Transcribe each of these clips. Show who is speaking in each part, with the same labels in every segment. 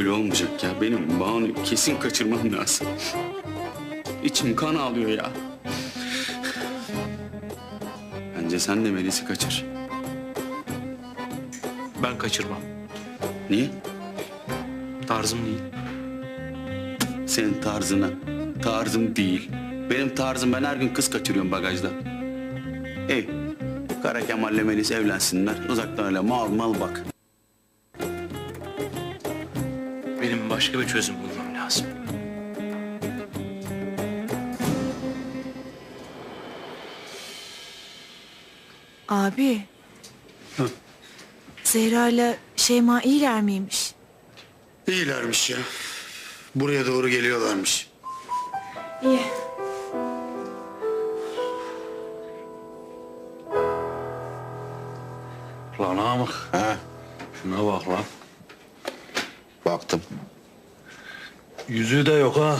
Speaker 1: böyle olmayacak ya. Benim Banu'yu kesin kaçırmam lazım. İçim kan ağlıyor ya. Bence sen de Melis'i kaçır.
Speaker 2: Ben kaçırmam.
Speaker 1: Niye?
Speaker 2: Tarzım değil.
Speaker 1: Senin tarzına. Tarzım değil. Benim tarzım ben her gün kız kaçırıyorum bagajda. Ey, Kara Kemal'le Melis evlensinler. Uzaktan öyle mal mal bak.
Speaker 2: Benim başka bir çözüm bulmam lazım.
Speaker 3: Abi. Zehra ile Şeyma iyiler miymiş?
Speaker 4: İyilermiş ya. Buraya doğru geliyorlarmış.
Speaker 3: İyi.
Speaker 5: Lan Namık.
Speaker 4: He,
Speaker 5: Şuna bak lan.
Speaker 4: baktım.
Speaker 5: Yüzüğü de yok ha.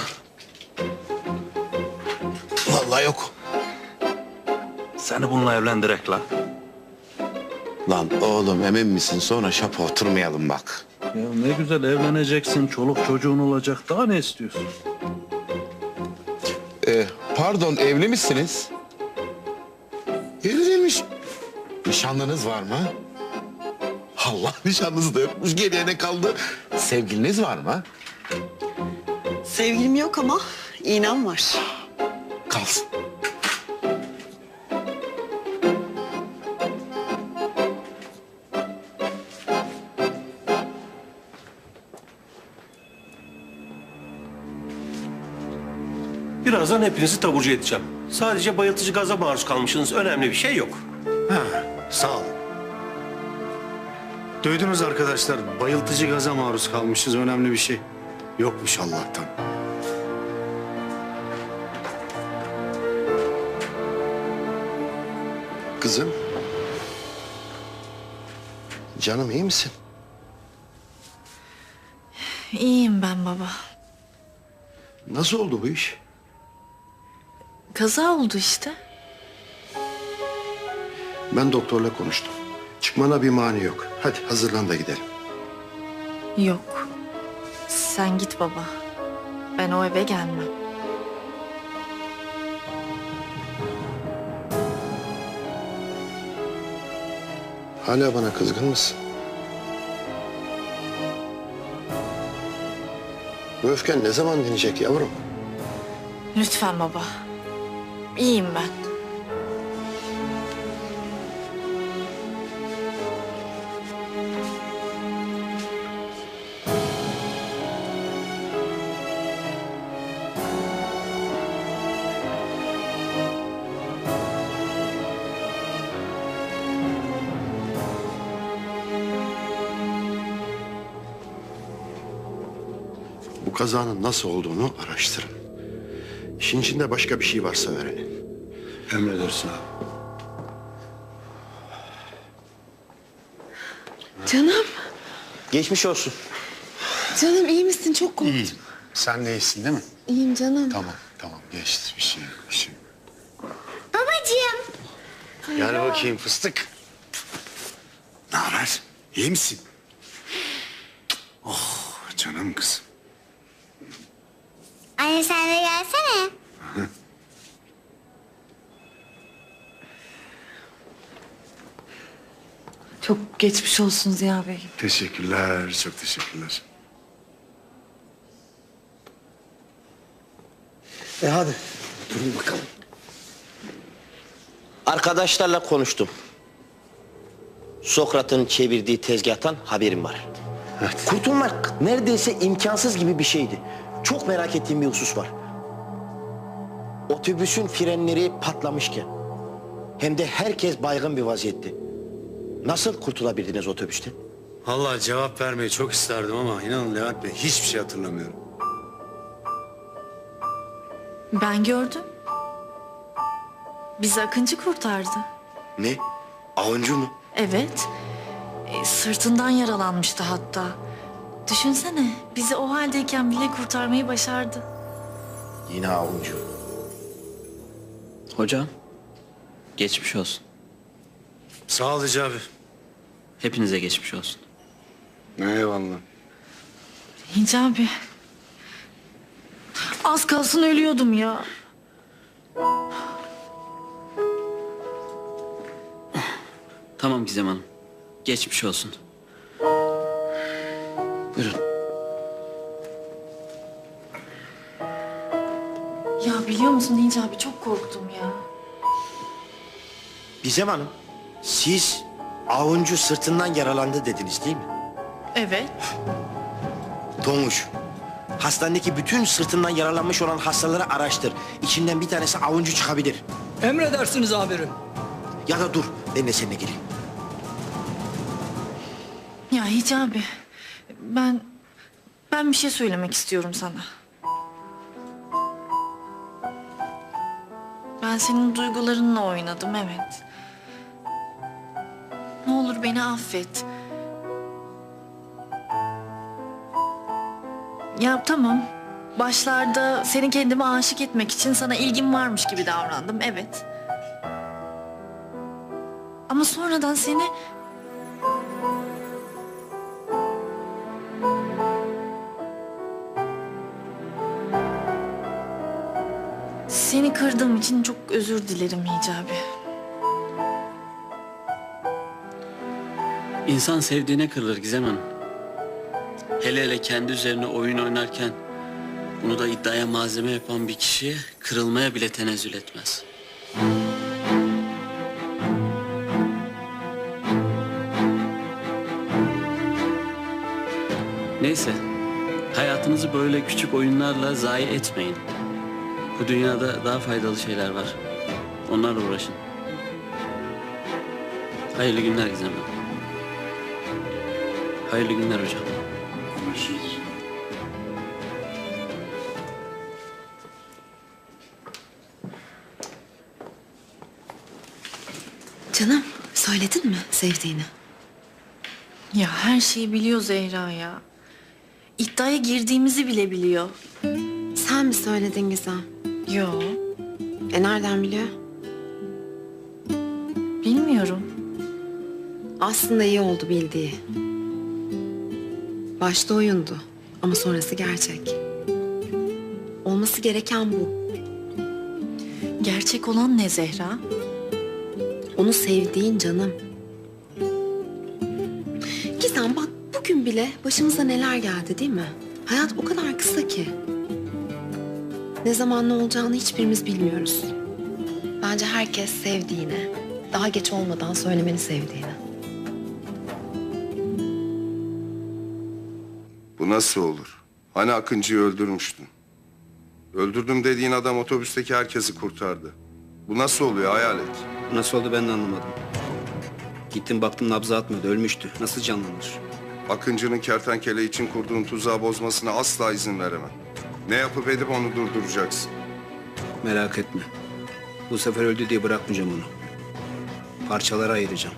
Speaker 4: Vallahi yok.
Speaker 5: Seni bununla evlendirek lan.
Speaker 4: Lan oğlum emin misin? Sonra şapa oturmayalım bak.
Speaker 5: Ya ne güzel evleneceksin, çoluk çocuğun olacak. Daha ne istiyorsun?
Speaker 4: Ee, pardon evli misiniz? Evli değilmiş. Nişanlınız var mı? Allah nişanınız da yokmuş. Geriye ne kaldı? Sevgiliniz var mı?
Speaker 6: Sevgilim yok ama iğnem var.
Speaker 4: Kalsın.
Speaker 7: Birazdan hepinizi taburcu edeceğim. Sadece bayıltıcı gaza maruz kalmışsınız. Önemli bir şey yok.
Speaker 8: Sağ olun. Duydunuz arkadaşlar, bayıltıcı gaza maruz kalmışız. Önemli bir şey yokmuş Allah'tan.
Speaker 4: Kızım. Canım iyi misin?
Speaker 3: İyiyim ben baba.
Speaker 4: Nasıl oldu bu iş?
Speaker 3: Kaza oldu işte.
Speaker 4: Ben doktorla konuştum. Çıkmana bir mani yok. Hadi hazırlan da gidelim.
Speaker 3: Yok. Sen git baba. Ben o eve gelmem.
Speaker 4: Hala bana kızgın mısın? Bu öfken ne zaman dinecek yavrum?
Speaker 3: Lütfen baba. İyiyim ben.
Speaker 4: Kazanın nasıl olduğunu araştırın. İşin içinde başka bir şey varsa öğrenin.
Speaker 8: Emredersin abi.
Speaker 6: Canım,
Speaker 9: Geçmiş olsun.
Speaker 6: canım iyi misin? Çok korktum.
Speaker 4: İyiyim. Sen de iyisin değil mi?
Speaker 6: İyiyim canım.
Speaker 4: Tamam, tamam. Geçti bir şey yok, bir şey yok.
Speaker 6: Babacığım.
Speaker 4: Gel bakayım fıstık. Ne haber? İyi misin? Oh, canım kızım.
Speaker 10: Anne sen de gelsene.
Speaker 3: Çok geçmiş olsun Ziya Bey.
Speaker 4: Teşekkürler, çok teşekkürler.
Speaker 8: E hadi, durun bakalım.
Speaker 9: Arkadaşlarla konuştum. Sokrat'ın çevirdiği tezgahtan haberim var. Kurtulmak neredeyse imkansız gibi bir şeydi. Çok merak ettiğim bir husus var. Otobüsün frenleri patlamışken hem de herkes baygın bir vaziyette. Nasıl kurtulabildiniz otobüsten?
Speaker 8: Vallahi cevap vermeyi çok isterdim ama inanın Levent Bey hiçbir şey hatırlamıyorum.
Speaker 3: Ben gördüm. Bizi Akıncı kurtardı.
Speaker 4: Ne? Avuncu mu?
Speaker 3: Evet. E, sırtından yaralanmıştı hatta. Düşünsene bizi o haldeyken bile kurtarmayı başardı.
Speaker 9: Yine avuncu.
Speaker 2: Hocam, geçmiş olsun.
Speaker 8: Sağ ol Hicabi.
Speaker 2: Hepinize geçmiş olsun.
Speaker 8: Eyvallah.
Speaker 3: Hicabi. Az kalsın ölüyordum ya.
Speaker 2: Tamam Gizem Hanım. Geçmiş olsun.
Speaker 3: Biliyor musun Hicabi çok korktum ya.
Speaker 9: Gizem Hanım, siz avuncu sırtından yaralandı dediniz değil mi?
Speaker 3: Evet.
Speaker 9: Tonguç, hastanedeki bütün sırtından yaralanmış olan hastaları araştır. İçinden bir tanesi avuncu çıkabilir.
Speaker 11: Emredersiniz amirim.
Speaker 9: Ya da dur, ben de seninle geleyim.
Speaker 3: Ya Hicabi. Ben... Ben bir şey söylemek istiyorum sana. Ben senin duygularınla oynadım evet. Ne olur beni affet. Ya tamam. Başlarda seni kendime aşık etmek için sana ilgim varmış gibi davrandım evet. Ama sonradan seni Seni kırdığım için çok özür dilerim Hicabi.
Speaker 2: İnsan sevdiğine kırılır Gizem Hanım. Hele hele kendi üzerine oyun oynarken bunu da iddiaya malzeme yapan bir kişiye kırılmaya bile tenezzül etmez. Neyse, hayatınızı böyle küçük oyunlarla zayi etmeyin. Bu dünyada daha faydalı şeyler var. Onlarla uğraşın. Hayırlı günler Gizem Hanım. Hayırlı günler hocam.
Speaker 6: Canım söyledin mi sevdiğini?
Speaker 3: Ya her şeyi biliyor Zehra ya. İddiaya girdiğimizi bile biliyor.
Speaker 6: Sen mi söyledin Gizem?
Speaker 3: Yo,
Speaker 6: E nereden biliyor?
Speaker 3: bilmiyorum.
Speaker 6: Aslında iyi oldu bildiği. Başta oyundu ama sonrası gerçek. Olması gereken bu.
Speaker 3: Gerçek olan ne Zehra?
Speaker 6: Onu sevdiğin canım. Gizem bak bugün bile başımıza neler geldi değil mi? Hayat o kadar kısa ki. Ne zaman ne olacağını hiçbirimiz bilmiyoruz. Bence herkes sevdiğine, daha geç olmadan söylemeni sevdiğine.
Speaker 12: Bu nasıl olur? Hani Akıncı'yı öldürmüştün? Öldürdüm dediğin adam otobüsteki herkesi kurtardı. Bu nasıl oluyor hayal et.
Speaker 13: Nasıl oldu ben de anlamadım. Gittim baktım nabza atmıyordu ölmüştü. Nasıl canlanır?
Speaker 12: Akıncı'nın kertenkele için kurduğun tuzağı bozmasına asla izin veremem. Ne yapıp edip onu durduracaksın.
Speaker 13: Merak etme. Bu sefer öldü diye bırakmayacağım onu. Parçalara ayıracağım.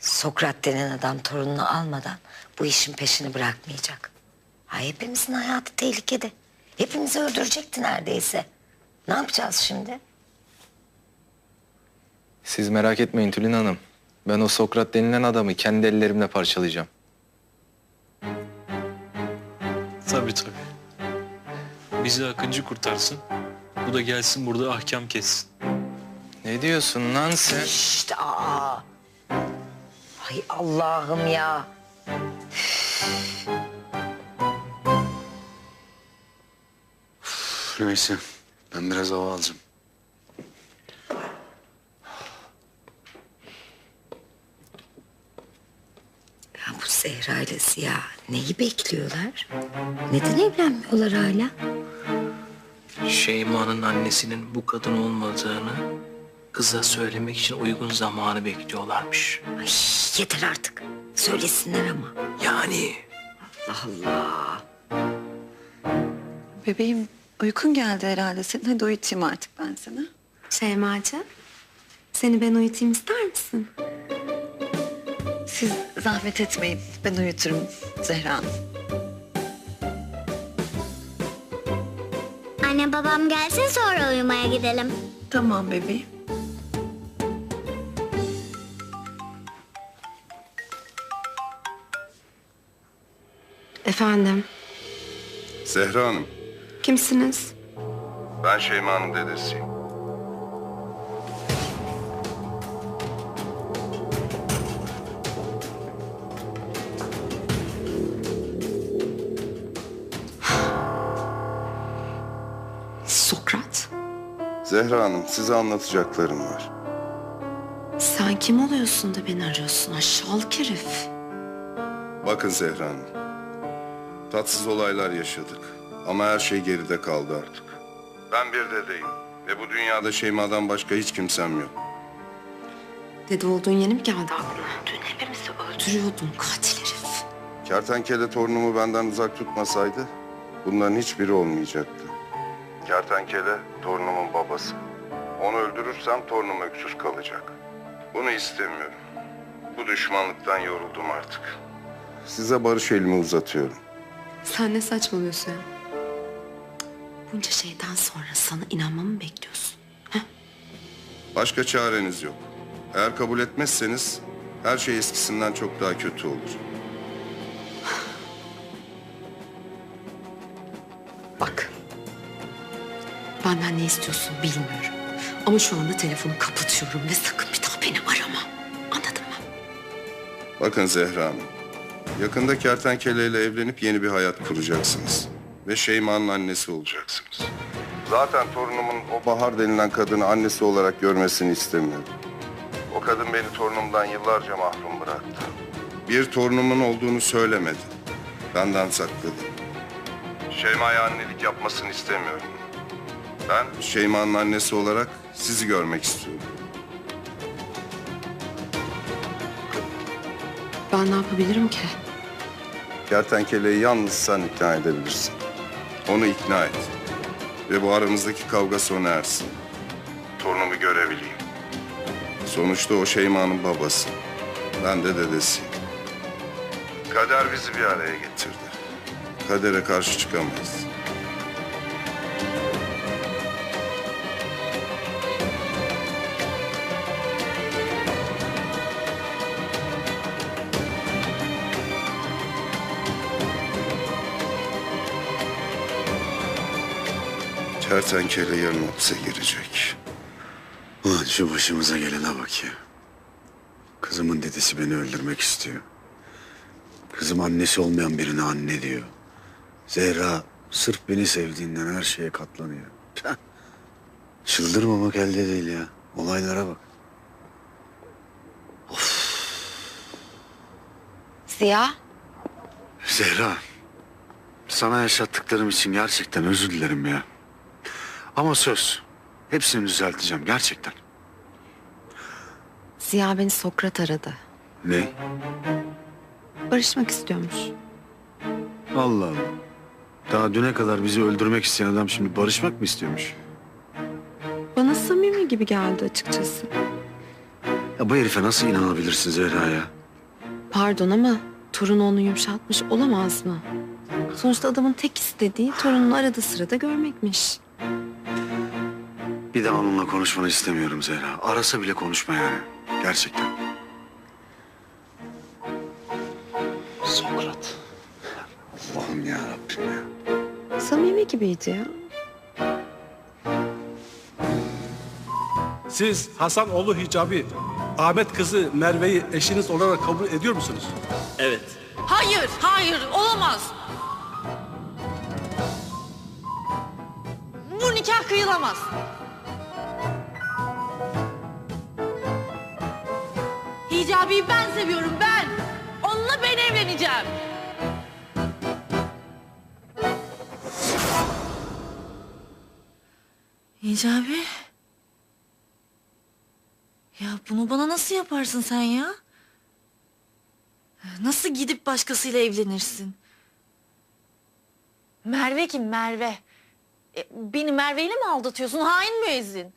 Speaker 10: Sokrat denen adam torununu almadan bu işin peşini bırakmayacak. Ha, hepimizin hayatı tehlikede. Hepimizi öldürecekti neredeyse. Ne yapacağız şimdi?
Speaker 14: Siz merak etmeyin Tülin Hanım. Ben o Sokrat denilen adamı kendi ellerimle parçalayacağım.
Speaker 2: Tabii tabii. Bizi Akıncı kurtarsın. Bu da gelsin burada ahkam kessin.
Speaker 14: Ne diyorsun lan sen?
Speaker 10: İşte aa. Ay Allah'ım ya.
Speaker 8: Neyse ben biraz hava alacağım.
Speaker 10: Ya bu Zehra ile Ziya neyi bekliyorlar? Neden evlenmiyorlar hala?
Speaker 2: Şeyma'nın annesinin bu kadın olmadığını kıza söylemek için uygun zamanı bekliyorlarmış.
Speaker 10: Ay yeter artık. Söylesinler ama.
Speaker 2: Yani
Speaker 10: Allah.
Speaker 6: Bebeğim uykun geldi herhalde senin. Hadi uyutayım artık ben seni. Şeymacığım, seni ben uyutayım ister misin? Siz zahmet etmeyin. Ben uyuturum Zehra Hanım.
Speaker 15: Anne Babam gelsin sonra uyumaya gidelim.
Speaker 3: Tamam bebeğim.
Speaker 6: Efendim,
Speaker 12: Zehra Hanım,
Speaker 6: kimsiniz?
Speaker 12: ben Şeyma'nın dedesiyim. Zehra Hanım, size anlatacaklarım var.
Speaker 6: Sen kim oluyorsun da beni arıyorsun aşağılık herif?
Speaker 12: Bakın Zehra Hanım, tatsız olaylar yaşadık. Ama her şey geride kaldı artık. Ben bir dedeyim ve bu dünyada Şeyma'dan başka hiç kimsem yok.
Speaker 6: Dede olduğun yeni mi geldi aklına? Dün hepimizi öldürüyordun katil herif.
Speaker 12: Kertenkele torunumu benden uzak tutmasaydı bunların hiçbiri olmayacaktı. Kertenkele torunumun babası. Onu öldürürsem torunum öksüz kalacak. Bunu istemiyorum. Bu düşmanlıktan yoruldum artık. Size barış elimi uzatıyorum.
Speaker 6: Sen ne saçmalıyorsun ya? Bunca şeyden sonra sana inanmamı mı bekliyorsun?
Speaker 12: Başka çareniz yok. Eğer kabul etmezseniz her şey eskisinden çok daha kötü olur.
Speaker 6: Benden ne istiyorsun bilmiyorum. Ama şu anda telefonu kapatıyorum ve sakın bir daha beni arama. Anladın mı?
Speaker 12: Bakın Zehra Hanım. Yakında kertenkeleyle evlenip yeni bir hayat kuracaksınız. Ve Şeyma'nın annesi olacaksınız. Zaten torunumun o Bahar denilen kadını annesi olarak görmesini istemiyorum. O kadın beni torunumdan yıllarca mahrum bıraktı. Bir torunumun olduğunu söylemedi. Benden sakladı. Şeyma'ya annelik yapmasını istemiyorum. Ben Şeyma'nın annesi olarak sizi görmek istiyorum.
Speaker 6: Ben ne yapabilirim ki?
Speaker 12: Kertenkeleyi yalnız sen ikna edebilirsin. Onu ikna et. Ve bu aramızdaki kavga sona ersin. Torunumu görebileyim. Sonuçta o Şeyma'nın babası. Ben de dedesiyim. Kader bizi bir araya getirdi. Kadere karşı çıkamayız. Kertenkele yarın hapse girecek.
Speaker 8: Ulan şu başımıza gelene bak ya. Kızımın dedesi beni öldürmek istiyor. Kızım annesi olmayan birine anne diyor. Zehra sırf beni sevdiğinden her şeye katlanıyor. Tüh. Çıldırmamak elde değil ya. Olaylara bak.
Speaker 6: Ziya.
Speaker 8: Zehra, sana yaşattıklarım için gerçekten özür dilerim ya. Ama söz, hepsini düzelteceğim gerçekten.
Speaker 6: Ziya beni Sokrat aradı.
Speaker 8: Ne?
Speaker 6: Barışmak istiyormuş.
Speaker 8: Allah Allah. Daha düne kadar bizi öldürmek isteyen adam şimdi barışmak mı istiyormuş?
Speaker 6: Bana samimi gibi geldi açıkçası.
Speaker 8: Ya bu herife nasıl inanabilirsin Zehra ya?
Speaker 6: Pardon ama torun onu yumuşatmış olamaz mı? Sonuçta adamın tek istediği torununu arada sırada görmekmiş.
Speaker 8: Bir daha onunla konuşmanı istemiyorum Zehra. Arasa bile konuşma yani. Gerçekten. Sokrat. Allah'ım ya Rabbim ya.
Speaker 6: Samimi gibiydi ya.
Speaker 16: Siz Hasanoğlu Hicabi, Ahmet kızı Merve'yi eşiniz olarak kabul ediyor musunuz?
Speaker 2: Evet.
Speaker 3: Hayır, hayır, olamaz. Bu nikah kıyılamaz. Hicabi'yi ben seviyorum, ben. Onunla ben evleneceğim. Hicabi? Ya bunu bana nasıl yaparsın sen ya? Nasıl gidip başkasıyla evlenirsin? Merve kim Merve? E, beni Merve ile mi aldatıyorsun? Hain müezzin.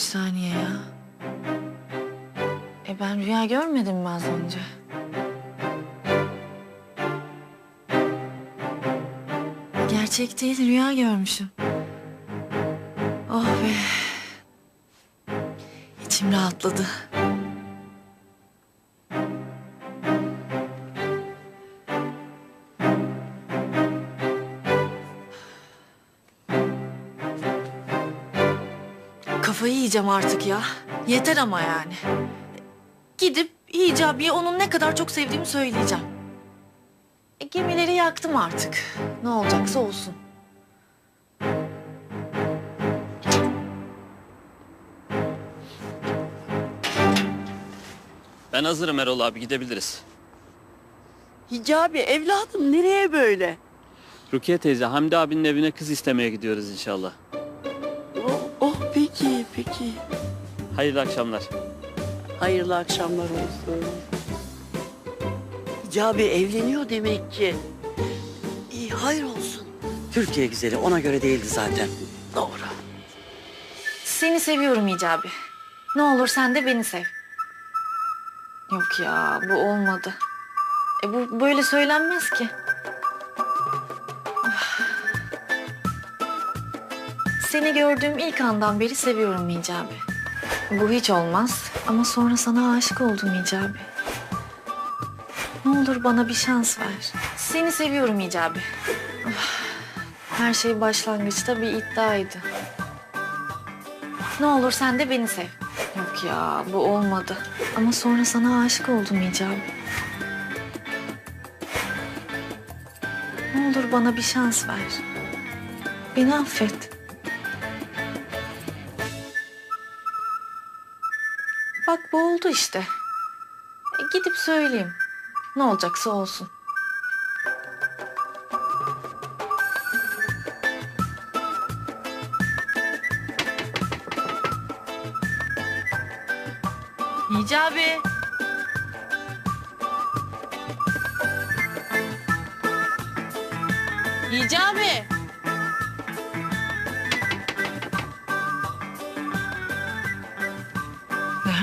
Speaker 3: Bir saniye ya. E ben rüya görmedim mi az önce? Gerçek değil rüya görmüşüm. Oh be. İçim rahatladı. Kafayı yiyeceğim artık ya. Yeter ama yani. Gidip icabiye onun ne kadar çok sevdiğimi söyleyeceğim. E, gemileri yaktım artık. Ne olacaksa olsun.
Speaker 2: Ben hazırım Erol abi gidebiliriz.
Speaker 11: Hicabi evladım nereye böyle?
Speaker 2: Rukiye teyze Hamdi abinin evine kız istemeye gidiyoruz inşallah.
Speaker 11: Peki.
Speaker 2: Hayırlı akşamlar.
Speaker 11: Hayırlı akşamlar olsun. Hicabi evleniyor demek ki. İyi hayır olsun. Türkiye güzeli ona göre değildi zaten. Doğru.
Speaker 3: Seni seviyorum icabi. Ne olur sen de beni sev. Yok ya bu olmadı. E bu böyle söylenmez ki. Seni gördüğüm ilk andan beri seviyorum icabi. Bu hiç olmaz ama sonra sana aşık oldum icabi. Ne olur bana bir şans ver. Seni seviyorum icabi. Üf. Her şey başlangıçta bir iddiaydı. Ne olur sen de beni sev. Yok ya bu olmadı. Ama sonra sana aşık oldum icabı. Ne olur bana bir şans ver. Beni affet. Bak bu oldu işte. E, gidip söyleyeyim. Ne olacaksa olsun. Hicabi. Hicabi.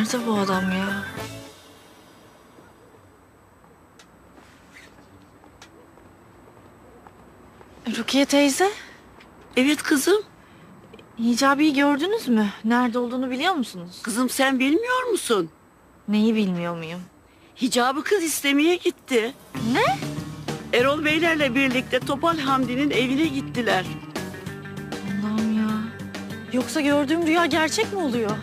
Speaker 3: Nerede bu adam ya? Rukiye teyze,
Speaker 11: Evet kızım.
Speaker 3: Hicabi'yi gördünüz mü? Nerede olduğunu biliyor musunuz?
Speaker 11: Kızım sen bilmiyor musun?
Speaker 3: Neyi bilmiyor muyum?
Speaker 11: Hicabı kız istemeye gitti.
Speaker 3: Ne?
Speaker 11: Erol Beylerle birlikte Topal Hamdi'nin evine gittiler.
Speaker 3: Allah'ım ya. Yoksa gördüğüm rüya gerçek mi oluyor?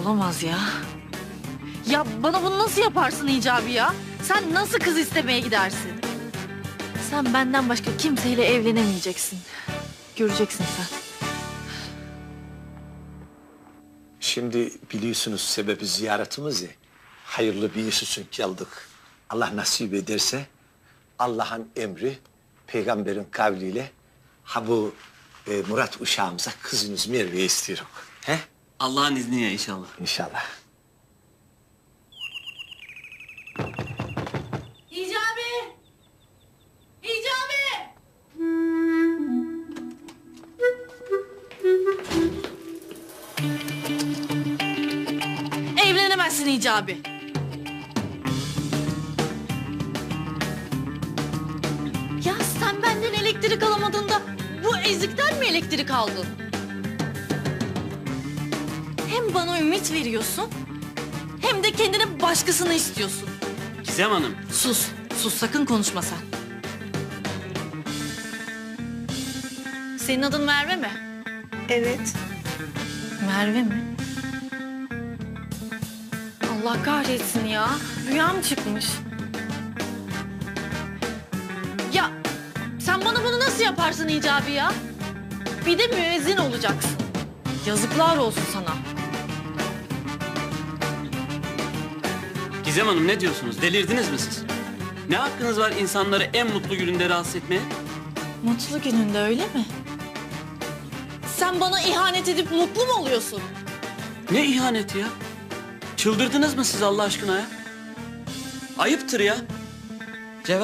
Speaker 3: Olamaz ya. Ya bana bunu nasıl yaparsın Hicabi ya? Sen nasıl kız istemeye gidersin? Sen benden başka kimseyle evlenemeyeceksin. Göreceksin sen.
Speaker 17: Şimdi biliyorsunuz sebebi ziyaretimizi. Hayırlı bir iş için geldik. Allah nasip ederse Allah'ın emri peygamberin kavliyle ha bu e, Murat uşağımıza kızınız Merve'ye istiyorum. He?
Speaker 2: Allah'ın izniyle inşallah.
Speaker 17: İnşallah.
Speaker 3: Hicabi! Hicabi! Evlenemezsin Hicabi. Ya sen benden elektrik alamadın da bu ezikten mi elektrik aldın? Hem bana ümit veriyorsun hem de kendine başkasını istiyorsun.
Speaker 2: Gizem Hanım.
Speaker 3: Sus, sus sakın konuşma sen. Senin adın Merve mi?
Speaker 11: Evet.
Speaker 3: Merve mi? Allah kahretsin ya. Rüyam çıkmış. Ya sen bana bunu nasıl yaparsın icabi ya? Bir de müezzin olacaksın. Yazıklar olsun sana.
Speaker 2: Gizem Hanım ne diyorsunuz? Delirdiniz mi siz? Ne hakkınız var insanları en mutlu gününde rahatsız etmeye?
Speaker 3: Mutlu gününde öyle mi? Sen bana ihanet edip mutlu mu oluyorsun?
Speaker 2: Ne ihaneti ya? Çıldırdınız mı siz Allah aşkına ya? Ayıptır ya.